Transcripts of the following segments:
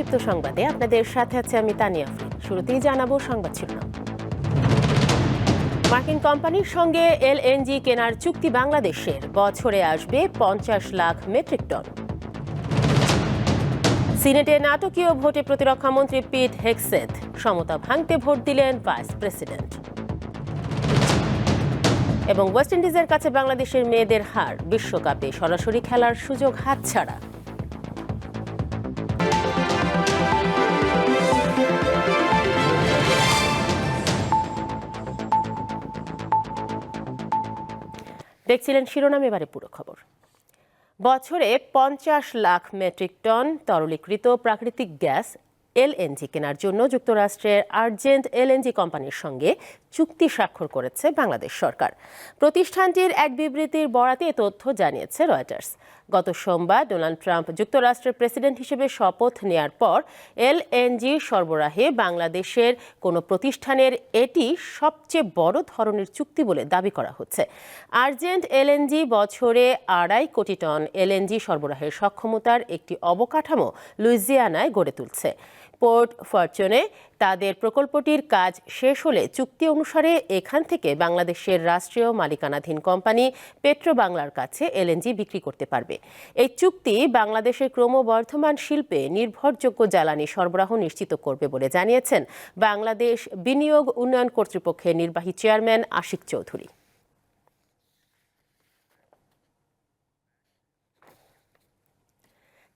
দীপ্ত সংবাদে আপনাদের সাথে আছে আমি তানিয়া শুরুতেই জানাব সংবাদ শিরোনাম। মার্কিন কোম্পানির সঙ্গে এলএনজি কেনার চুক্তি বাংলাদেশের। বছরে আসবে পঞ্চাশ লাখ মেট্রিক টন। সিনেটে নাটকীয় ভোটে প্রতিরক্ষা মন্ত্রী পিট হেক্সেথ সমতা ভাঙতে ভোট দিলেন ভাইস প্রেসিডেন্ট। এবং ওয়েস্ট ইন্ডিজের কাছে বাংলাদেশের মেয়েদের হার। বিশ্বকাপে সরাসরি খেলার সুযোগ হাতছাড়া। দেখছিলেন শিরোনাম এবারে পুরো খবর। বছরে পঞ্চাশ লাখ মেট্রিক টন তরলীকৃত প্রাকৃতিক গ্যাস এলএনজি কেনার জন্য যুক্তরাষ্ট্রের আর্জেন্ট এলএনজি কোম্পানির সঙ্গে চুক্তি স্বাক্ষর করেছে বাংলাদেশ সরকার। প্রতিষ্ঠানটির এক বিবৃতির বরাতে এ তথ্য জানিয়েছে রয়টার্স। গত সোমবার ডোনাল্ড ট্রাম্প যুক্তরাষ্ট্রের প্রেসিডেন্ট হিসেবে শপথ নেয়ার পর এলএনজি সরবরাহে বাংলাদেশের কোনো প্রতিষ্ঠানের এটি সবচেয়ে বড় ধরনের চুক্তি বলে দাবি করা হচ্ছে। আর্জেন্ট এলএনজি বছরে আড়াই কোটি টন এলএনজি সরবরাহের সক্ষমতার একটি অবকাঠামো লুইজিয়ানায় গড়ে তুলছে। পোর্ট ফরচুনে তাদের প্রকল্পটির কাজ শেষ হলে চুক্তি অনুসারে এখান থেকে বাংলাদেশের রাষ্ট্রীয় মালিকানাধীন কোম্পানি পেট্রো বাংলার কাছে এলএনজি বিক্রি করতে পারবে। এই চুক্তি বাংলাদেশের ক্রমবর্ধমান শিল্পে নির্ভরযোগ্য জ্বালানি সরবরাহ নিশ্চিত করবে বলে জানিয়েছেন বাংলাদেশ বিনিয়োগ উন্নয়ন কর্তৃপক্ষের নির্বাহী চেয়ারম্যান আশিক চৌধুরী।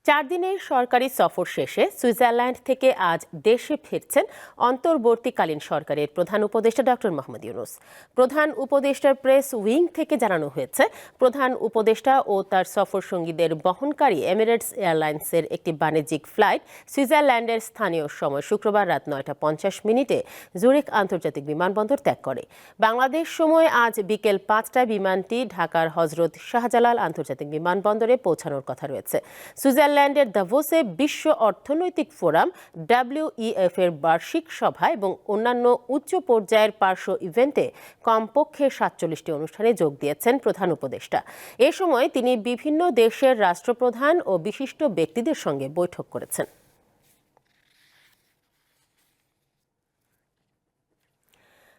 চার দিনের সরকারি সফর শেষে সুইজারল্যান্ড থেকে আজ দেশে ফিরছেন অন্তর্বর্তীকালীন সরকারের প্রধান উপদেষ্টা ডক্টর মোহাম্মদ ইউনুস। প্রধান উপদেষ্টার প্রেস উইং থেকে জানানো হয়েছে, প্রধান উপদেষ্টা ও তার সফর সঙ্গীদের বহনকারী এমিরেটস এয়ারলাইন্সের একটি বাণিজ্যিক ফ্লাইট সুইজারল্যান্ডের স্থানীয় সময় শুক্রবার রাত নয়টা পঞ্চাশ মিনিটে জুরিক আন্তর্জাতিক বিমানবন্দর ত্যাগ করে। বাংলাদেশ সময় আজ বিকেল পাঁচটায় বিমানটি ঢাকার হজরত শাহজালাল আন্তর্জাতিক বিমানবন্দরে পৌঁছানোর কথা রয়েছে। সুইজারল্যান্ড সুইজারল্যান্ডের দাভোসে বিশ্ব অর্থনৈতিক ফোরাম ডাব্লিউইএফ এর বার্ষিক সভা এবং অন্যান্য উচ্চ পর্যায়ের পার্শ্ব ইভেন্টে কমপক্ষে সাতচল্লিশটি অনুষ্ঠানে যোগ দিয়েছেন প্রধান উপদেষ্টা। এ সময় তিনি বিভিন্ন দেশের রাষ্ট্রপ্রধান ও বিশিষ্ট ব্যক্তিদের সঙ্গে বৈঠক করেছেন।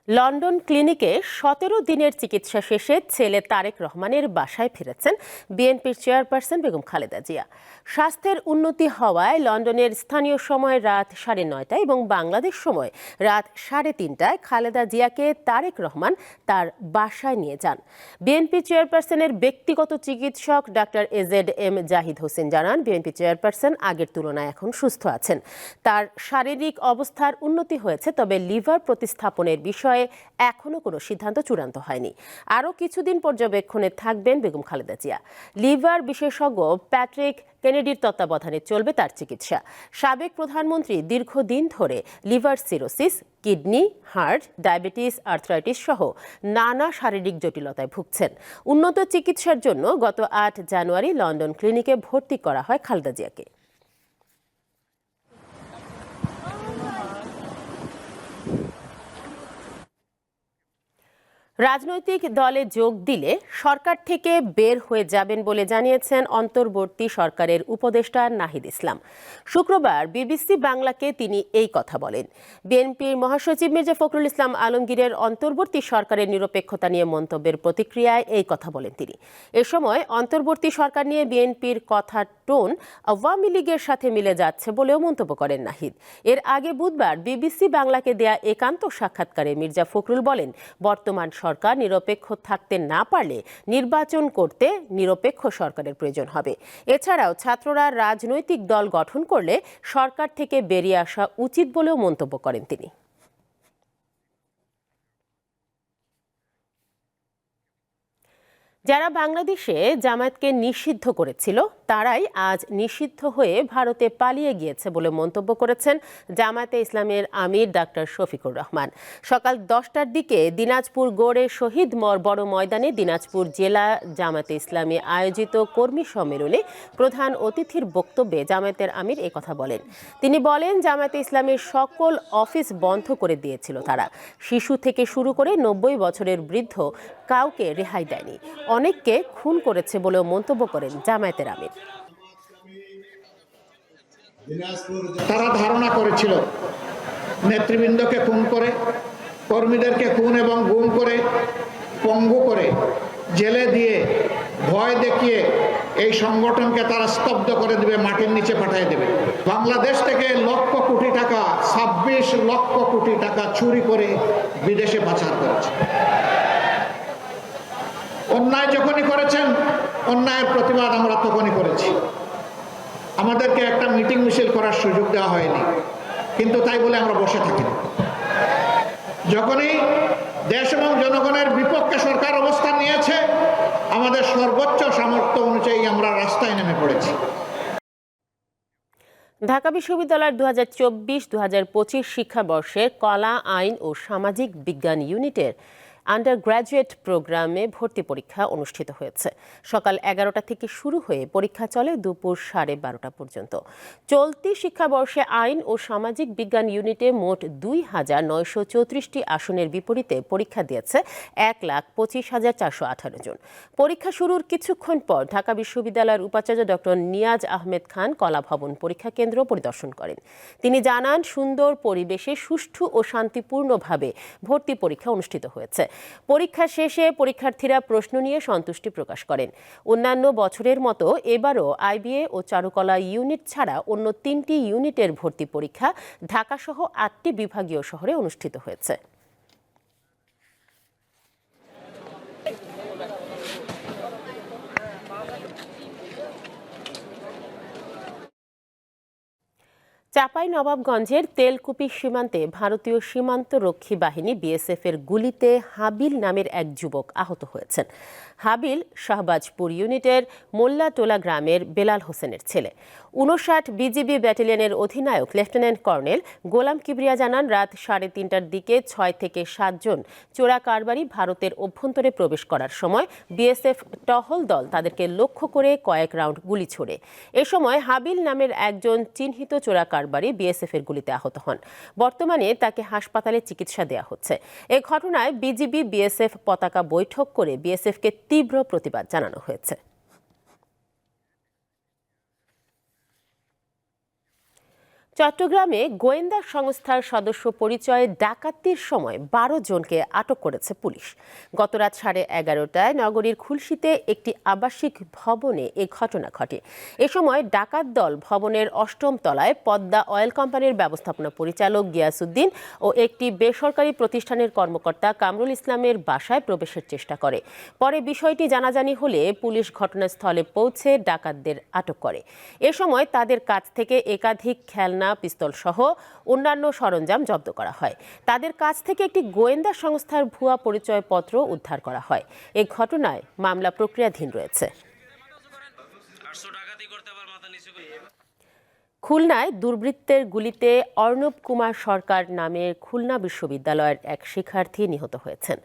লন্ডন ক্লিনিকে সতেরো দিনের চিকিৎসা শেষে ছেলে তারেক রহমানের বাসায় ফিরেছেন বিএনপির চেয়ারপারসন বেগম খালেদা জিয়া। স্বাস্থ্যের উন্নতি হওয়ায় লন্ডনের স্থানীয় সময় রাত সাড়ে নয়টায় এবং বাংলাদেশ সময় রাত সাড়ে তিনটায় খালেদা জিয়াকে তারেক রহমান তার বাসায় নিয়ে যান। বিএনপি চেয়ারপারসনের ব্যক্তিগত চিকিৎসক doctor AZ M Zahid Hossain জানান, বিএনপি চেয়ারপারসন আগের তুলনায় এখন সুস্থ আছেন। তার শারীরিক অবস্থার উন্নতি হয়েছে, তবে লিভার প্রতিস্থাপনের বিষয়ে বিষয়ে এখনও কোনো সিদ্ধান্ত চূড়ান্ত হয়নি। আরও কিছুদিন পর্যবেক্ষণে থাকবেন বেগম খালেদা জিয়া। লিভার বিশেষজ্ঞ প্যাট্রিক কেনেডির তত্ত্বাবধানে চলবে তার চিকিৎসা। সাবেক প্রধানমন্ত্রী দীর্ঘদিন ধরে liver cirrhosis, kidney heart diabetes, arthritis সহ নানা শারীরিক জটিলতায় ভুগছেন। উন্নত চিকিৎসার জন্য গত আট জানুয়ারি লন্ডন ক্লিনিকে ভর্তি করা হয় খালেদা জিয়াকে। রাজনৈতিক দলে যোগ দিলে সরকার থেকে বের হয়ে যাবেন বলে জানিয়েছেন অন্তর্বর্তী সরকারের উপদেষ্টা নাহিদ ইসলাম। শুক্রবার বিবিসি বাংলাকে তিনি এই কথা বলেন। বিএনপির মহাসচিব মির্জা ফখরুল ইসলাম আলমগীরের অন্তর্বর্তী সরকারের নিরপেক্ষতা নিয়ে মন্তব্যের প্রতিক্রিয়ায় এই কথা বলেন তিনি। এ সময় অন্তর্বর্তী সরকার নিয়ে বিএনপির কথার টোন আওয়ামী লীগের সাথে মিলে যাচ্ছে বলেও মন্তব্য করেন নাহিদ। এর আগে বুধবার বিবিসি বাংলাকে দেয়া একান্ত সাক্ষাৎকারে মির্জা ফখরুল বলেন, বর্তমান সরকার নিরপেক্ষ থাকতে না পারলে নির্বাচন করতে নিরপেক্ষ সরকারের প্রয়োজন হবে। এছাড়াও ছাত্ররা রাজনৈতিক দল গঠন করলে সরকার থেকে বেরিয়ে আসা উচিত বলেও মন্তব্য করেন তিনি। যারা বাংলাদেশে জামায়াতকে নিষিদ্ধ করেছিল তারাই আজ নিষিদ্ধ হয়ে ভারতে পালিয়ে গিয়েছে বলে মন্তব্য করেছেন জামায়াতে ইসলামের আমির ডাক্তার শফিকুর রহমান। সকাল দশটার দিকে দিনাজপুর গড়ে শহীদ মর বড় ময়দানে দিনাজপুর জেলা জামায়াতে ইসলামী আয়োজিত কর্মী সম্মেলনে প্রধান অতিথির বক্তব্যে জামায়াতের আমির কথা বলেন। তিনি বলেন, জামায়াতে ইসলামের সকল অফিস বন্ধ করে দিয়েছিল তারা। শিশু থেকে শুরু করে নব্বই বছরের বৃদ্ধ কাউকে রেহাই দেয়নি। অনেককে খুন করেছে বলেও মন্তব্য করেন জামায়াতের আমির। তারা ধারণা করেছিল। নেতৃবৃন্দকে খুন করে, কর্মীদেরকে খুন এবং গুম করে, পঙ্গু করে, জেলে দিয়ে ভয় দেখিয়ে এই সংগঠনকে তারা স্তব্ধ করে দেবে, মাটির নিচে পাঠিয়ে দেবে। বাংলাদেশ থেকে লক্ষ কোটি টাকা, ছাব্বিশ লক্ষ কোটি টাকা চুরি করে বিদেশে পাচার করেছে। অন্যায় যখনই করেছেন, অন্যায়ের প্রতিবাদ আমরা তখনই করেছি। আমাদেরকে একটা মিটিং মিছিল করার সুযোগ দেওয়া হয়নি কিন্তু তাই বলে আমরা বসে থাকি। যখনই দেশ এবং জনগণের বিপক্ষে সরকার অবস্থান নিয়েছে, আমাদের সর্বোচ্চ সামর্থ্য অনুযায়ী আমরা রাস্তায় নেমে পড়েছি ঢাকা বিশ্ববিদ্যালয়ের দু হাজার চব্বিশ দু হাজার পঁচিশ শিক্ষাবর্ষের কলা, আইন ও সামাজিক বিজ্ঞান ইউনিটের আন্ডার গ্র্যাজুয়েট প্রোগ্রামে ভর্তি পরীক্ষা অনুষ্ঠিত হয়েছে। সকাল এগারোটা থেকে শুরু হয়ে পরীক্ষা চলে দুপুর সাড়ে বারোটা পর্যন্ত। চলতি শিক্ষাবর্ষে আইন ও সামাজিক বিজ্ঞান ইউনিটে মোট দুই হাজার নয়শো চৌত্রিশটি আসনের বিপরীতে পরীক্ষা দিয়েছে এক লাখ পঁচিশ হাজার চারশো আঠারো জন। পরীক্ষা শুরুর কিছুক্ষণ পর ঢাকা বিশ্ববিদ্যালয়ের উপাচার্য ডক্টর নিয়াজ আহমেদ খান কলা ভবন পরীক্ষা কেন্দ্র পরিদর্শন করেন। তিনি জানান, সুন্দর পরিবেশে সুষ্ঠু ও শান্তিপূর্ণভাবে ভর্তি পরীক্ষা অনুষ্ঠিত হয়েছে। পরীক্ষা শেষে পরীক্ষার্থীরা প্রশ্ন নিয়ে সন্তুষ্টি প্রকাশ করেন। অন্যান্য বছরের মতো এবারও আইবিএ ও চারুকলা ইউনিট ছাড়া অন্য তিনটি ইউনিটের ভর্তি পরীক্ষা ঢাকাসহ আটটি বিভাগীয় শহরে অনুষ্ঠিত হয়েছে। চাপাই নবাবগঞ্জের তেলকুপি সীমান্তে ভারতীয় সীমান্ত রক্ষী বাহিনী বিএসএফ এর গুলিতে হাবিল নামের এক যুবক আহত হয়েছেন। হাবিল শাহবাজপুর ইউনিটের মোল্লাটোলা গ্রামের বেলাল হোসেনের ছেলে। উনষাট বিজিবি ব্যাটালিয়নের অধিনায়ক, লেফটেন্যান্ট কর্নেল গোলাম কিবরিয়া জানান, রাত সাড়ে তিনটার দিকে ছয় থেকে সাতজন চোরা কারবারি ভারতের অভ্যন্তরে প্রবেশ করার সময় বিএসএফ টহল দল তাদেরকে লক্ষ্য করে কয়েক রাউন্ড গুলি ছোড়ে। এ সময় হাবিল নামের একজন চিহ্নিত চোরা কারবারি বিএসএফ এর গুলিতে আহত হন। বর্তমানে তাকে হাসপাতালে চিকিৎসা দেওয়া হচ্ছে। এ ঘটনায় বিজিবি বিএসএফ পতাকা বৈঠক করে বিএসএফকে তীব্র প্রতিবাদ জানানো হয়েছে। চট্টগ্রামে গোয়েন্দা সংস্থার সদস্য পরিচয়ে ডাকাতির সময় বারো জনকে আটক করেছে পুলিশ। গতরাত সাড়ে এগারোটায় নগরীর খুলশিতে একটি আবাসিক ভবনে এ ঘটনা ঘটে। এ সময় ডাকাত দল ভবনের অষ্টম তলায় পদ্মা অয়েল কোম্পানির ব্যবস্থাপনা পরিচালক গিয়াসুদ্দিন ও একটি বেসরকারি প্রতিষ্ঠানের কর্মকর্তা কামরুল ইসলামের বাসায় প্রবেশের চেষ্টা করে। পরে বিষয়টি জানাজানি হলে পুলিশ ঘটনাস্থলে পৌঁছে ডাকাতদের আটক করে। এ সময় তাদের কাছ থেকে একাধিক খেলনা পিস্তল সহ অন্যান্য সরঞ্জাম জব্দ করা হয়। তাদের কাছ থেকে একটি গোয়েন্দা সংস্থার ভুয়া পরিচয়পত্র উদ্ধার করা হয়। এ ঘটনায় মামলা প্রক্রিয়াধীন রয়েছে আটশো টাকাতেই করতে আবার মাথা নিচু করে খুলনায় দুর্বৃত্তের গুলিতে অর্ণব কুমার সরকার নামের খুলনা বিশ্ববিদ্যালয়ের এক শিক্ষার্থী নিহত হয়েছেন।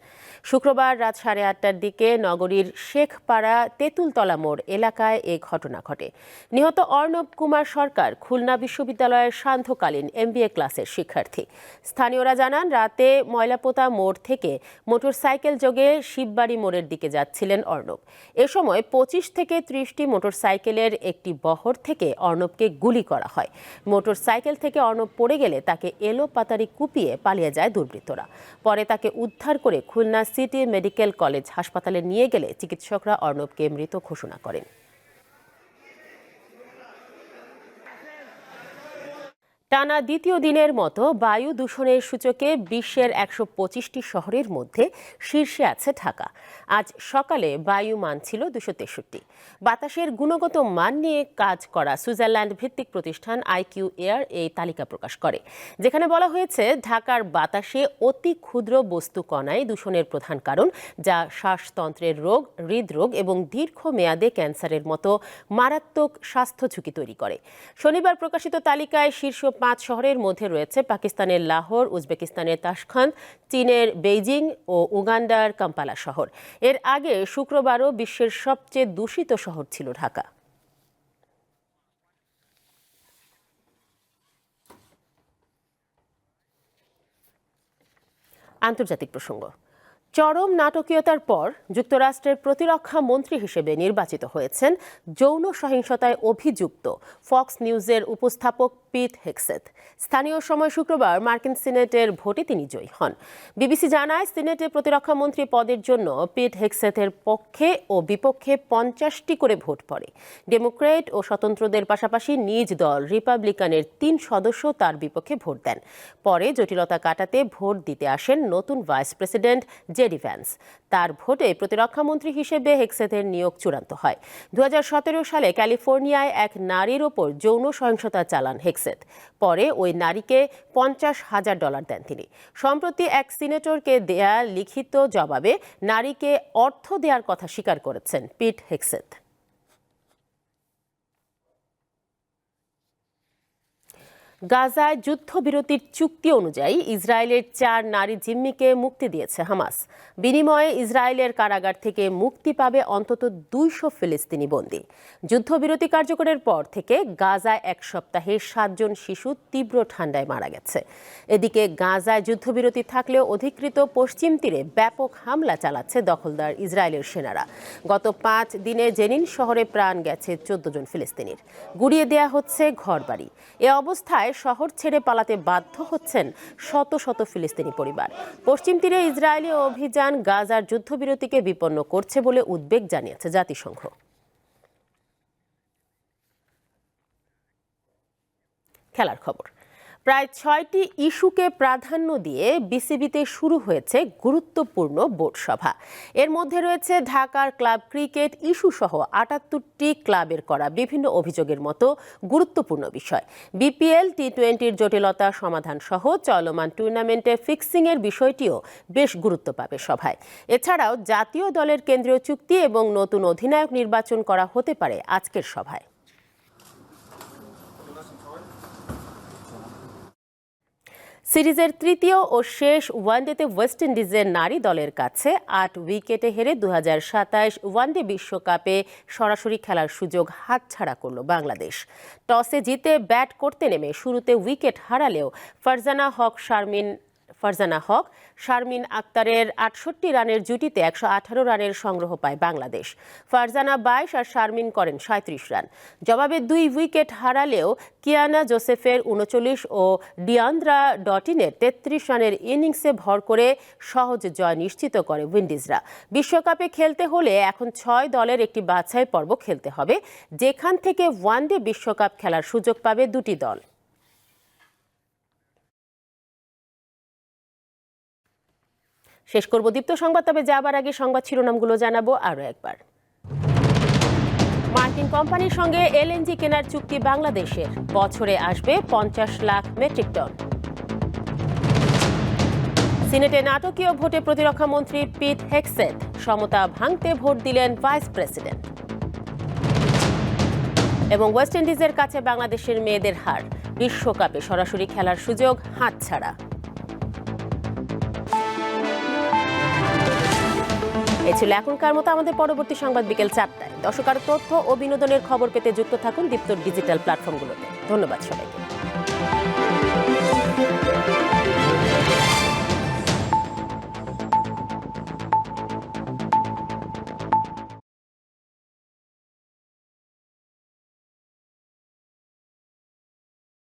শুক্রবার রাত সাড়ে আটটার দিকে নগরীর শেখপাড়া তেঁতুলতলা মোড় এলাকায় এ ঘটনা ঘটে। নিহত অর্ণব কুমার সরকার খুলনা বিশ্ববিদ্যালয়ের সান্ধ্যকালীন এমবিএ ক্লাসের শিক্ষার্থী। স্থানীয়রা জানান, রাতে ময়লাপোতা মোড় থেকে মোটরসাইকেল যোগে শিববাড়ি মোড়ের দিকে যাচ্ছিলেন অর্ণব। এ সময় পঁচিশ থেকে ত্রিশটি মোটরসাইকেলের একটি বহর থেকে অর্ণবকে গুলি করা হয়। মোটরসাইকেল থেকে অর্ণব পড়ে গেলে তাকে এলো পাতারি কুপিয়ে পালিয়ে যায় দুর্বৃত্তরা। পরে তাকে উদ্ধার করে খুলনা সিটি মেডিকেল কলেজ হাসপাতালে নিয়ে গেলে চিকিৎসকরা অর্ণবকে মৃত ঘোষণা করেন। টানা দ্বিতীয় দিনের মতো বায়ু দূষণের সূচকে বিশ্বের একশো পঁচিশটি শহরের মধ্যে শীর্ষে আছে ঢাকা। আজ সকালে বায়ু মান ছিল দুশো তেষট্টি। বাতাসের গুণগত মান নিয়ে কাজ করা সুইজারল্যান্ড ভিত্তিক প্রতিষ্ঠান আইকিউ এয়ার এই তালিকা প্রকাশ করে। যেখানে বলা হয়েছে, ঢাকার বাতাসে অতি ক্ষুদ্র বস্তু কণাই দূষণের প্রধান কারণ, যা শ্বাসতন্ত্রের রোগ, হৃদরোগ এবং দীর্ঘমেয়াদে ক্যান্সারের মতো মারাত্মক স্বাস্থ্য ঝুঁকি তৈরি করে। শনিবার প্রকাশিত তালিকায় শীর্ষ পাঁচ শহরের মধ্যে রয়েছে পাকিস্তানের লাহোর, উজবেকিস্তানের তাশখান্দ, চীনের বেইজিং ও উগান্ডার কাম্পালা শহর। এর আগে শুক্রবারও বিশ্বের সবচেয়ে দূষিত শহর ছিল ঢাকা। আন্তর্জাতিক প্রসঙ্গ। চরম নাটকীয়তার পর যুক্তরাষ্ট্রের প্রতিরক্ষা মন্ত্রী হিসেবে নির্বাচিত হয়েছেন যৌন সহিংসতায় অভিযুক্ত ফক্স নিউজের উপস্থাপক পিট হেক্সেথ। স্থানীয় সময় শুক্রবার মার্কিন সিনেটের ভোটে তিনি জয়ী হন। বিবিসি জানায়, সিনেটে প্রতিরক্ষা মন্ত্রী পদের জন্য পিট হেক্সেথের পক্ষে ও বিপক্ষে পঞ্চাশটি করে ভোট পড়ে। ডেমোক্রেট ও স্বতন্ত্রদের পাশাপাশি নিজ দল রিপাবলিকানের তিন সদস্য তার বিপক্ষে ভোট দেন। পরে জটিলতা কাটাতে ভোট দিতে আসেন নতুন ভাইস প্রেসিডেন্ট জেডি ভ্যান্স তার ভোটে প্রতিরক্ষামন্ত্রী হিসেবে হেক্সেথের নিয়োগ চূড়ান্ত হয়। দু হাজার সতেরো সালে ক্যালিফোর্নিয়ায় এক নারীর ওপর যৌন সহিংসতা চালান হেক্সেথ। পরে ওই নারীকে পঞ্চাশ হাজার ডলার দেন তিনি। সম্প্রতি এক সিনেটরকে দেয়া লিখিত জবাবে নারীকে অর্থ দেওয়ার কথা স্বীকার করেছেন পিট হেক্সেথ। গাজায় যুদ্ধবিরতির চুক্তি অনুযায়ী ইসরায়েলের চার নারী জিম্মিকে মুক্তি দিয়েছে হামাস। বিনিময়ে ইসরায়েলের কারাগার থেকে মুক্তি পাবে অন্তত দুইশো ফিলিস্তিনি বন্দী। যুদ্ধবিরতি কার্যকরের পর থেকে গাজায় এক সপ্তাহে সাতজন শিশু তীব্র ঠান্ডায় মারা গেছে। এদিকে গাজায় যুদ্ধবিরতি থাকলেও অধিকৃত পশ্চিম তীরে ব্যাপক হামলা চালাচ্ছে দখলদার ইসরায়েলের সেনারা। গত পাঁচ দিনে জেনিন শহরে প্রাণ গেছে চোদ্দ জন ফিলিস্তিনির। গুড়িয়ে দেয়া হচ্ছে ঘরবাড়ি। এ অবস্থায় শহর ছেড়ে পালাতে বাধ্য হচ্ছেন শত শত ফিলিস্তিনি পরিবার। পশ্চিম তীরে ইসরায়েলি অভিযান গাজার যুদ্ধবিরতিকে বিপন্ন করছে বলে উদ্বেগ জানিয়েছে জাতিসংঘ। খেলার খবর। প্রায় ছয়টি ইস্যুকে প্রাধান্য দিয়ে বিসিবিতে শুরু হয়েছে গুরুত্বপূর্ণ বোর্ড সভা। এর মধ্যে রয়েছে ঢাকার ক্লাব ক্রিকেট ইস্যু সহ আটাত্তরটি ক্লাবের করা বিভিন্ন অভিযোগের মতো গুরুত্বপূর্ণ বিষয়। বিপিএল টি টোয়েন্টির জটিলতা সমাধান সহ চলমান টুর্নামেন্টে ফিক্সিংয়ের বিষয়টিও বেশ গুরুত্ব পাবে সভায়। এছাড়াও জাতীয় দলের কেন্দ্রীয় চুক্তি এবং নতুন অধিনায়ক নির্বাচন করা হতে পারে আজকের সভায়। সিরিজের তৃতীয় ও শেষ ওয়ানডেতে ওয়েস্ট ইন্ডিজের নারী দলের কাছে আট উইকেটে হেরে দু ওয়ানডে বিশ্বকাপে সরাসরি খেলার সুযোগ হাতছাড়া করল বাংলাদেশ। টসে জিতে ব্যাট করতে নেমে শুরুতে উইকেট হারালেও ফারজানা হক, শারমিন ফারজানা হক, শারমিন আক্তারের আটষট্টি রানের জুটিতে একশো আঠারো রানের সংগ্রহ পায় বাংলাদেশ। ফারজানা বাইশ আর শারমিন করেন সাঁত্রিশ রান। জবাবে দুই উইকেট হারালেও কিয়ানা জোসেফের উনচল্লিশ ও ডিয়ান্দ্রা ডটিনের তেত্রিশ রানের ইনিংসে ভর করে সহজ জয় নিশ্চিত করে উইন্ডিজরা। বিশ্বকাপে খেলতে হলে এখন ছয় দলের একটি বাছাই পর্ব খেলতে হবে, যেখান থেকে ওয়ানডে বিশ্বকাপ খেলার সুযোগ পাবে দুটি দল। শেষ করব দীপ্ত সংবাদ, তবে যাবার আগে সংবাদ শিরোনামগুলো জানাব আরও একবার। মার্কিন কোম্পানির সঙ্গে এলএনজি কেনার চুক্তি বাংলাদেশের। বছরে আসবে পঞ্চাশ লাখ মেট্রিক টন। সিনেটে নাটকীয় ভোটে প্রতিরক্ষা মন্ত্রী পিট হেক্সেট সমতা ভাঙতে ভোট দিলেন ভাইস প্রেসিডেন্ট। এবং ওয়েস্ট ইন্ডিজের কাছে বাংলাদেশের মেয়েদের হার। বিশ্বকাপে সরাসরি খেলার সুযোগ হাতছাড়া। ছিল এখনকার মতো আমাদের পরবর্তী সংবাদ বিকেল চারটায়। দর্শক আরও তথ্য ও বিনোদনের খবর পেতে যুক্ত থাকুন দীপ্তর ডিজিটাল প্ল্যাটফর্মগুলোতে। ধন্যবাদ সবাইকে।